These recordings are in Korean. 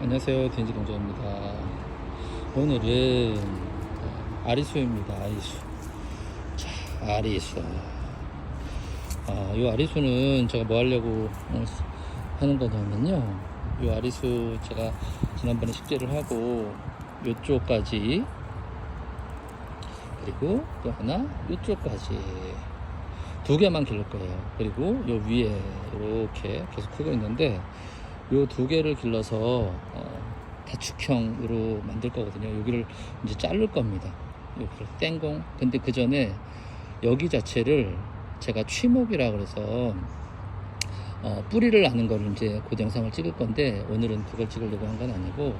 안녕하세요. 덴지 동자입니다. 오늘은 아리수입니다. 아리수. 자 아리수. 아, 이 아리수는 제가 뭐 하려고 어, 하는 거냐면요. 이 아리수 제가 지난번에 식재를 하고 요쪽까지 그리고 또 하나 요쪽까지 두 개만 기를 거예요. 그리고 요 위에 이렇게 계속 크고 있는데 요 두 개를 길러서 어, 다축형으로 만들 거거든요. 여기를 이제 자를 겁니다. 여기를 땡공. 근데 그 전에 여기 자체를 제가 취목이라 그래서 어, 뿌리를 나는 거를 이제 그 영상을 찍을 건데 오늘은 그걸 찍으려고 한 건 아니고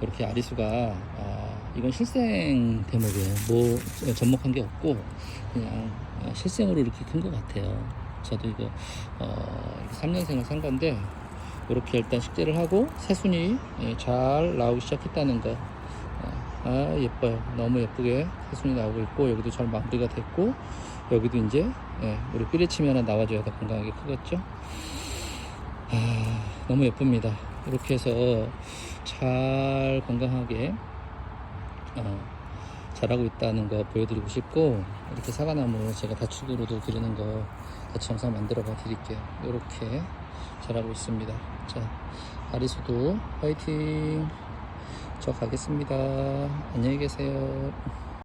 이렇게 아리수가 아, 이건 실생 대목이에요. 뭐 접목한 게 없고 그냥 어, 실생으로 이렇게 큰 것 같아요. 저도 이거 어, 3년생을 산 건데 이렇게 일단 식재를 하고 새순이 예, 잘 나오기 시작했다는 거. 어, 아 예뻐요. 너무 예쁘게 새순이 나오고 있고 여기도 잘 마무리가 됐고 여기도 이제 예, 우리 삐리침이 하나 나와줘야 더 건강하게 크겠죠. 아 너무 예쁩니다. 이렇게 해서 잘 건강하게 어, 자라고 있다는 거 보여드리고 싶고 이렇게 사과나무 제가 다축으로도 기르는 거 같이 영상 만들어 봐 드릴게요. 이렇게 잘하고 있습니다. 자, 아리수도 화이팅! 저 가겠습니다. 안녕히 계세요.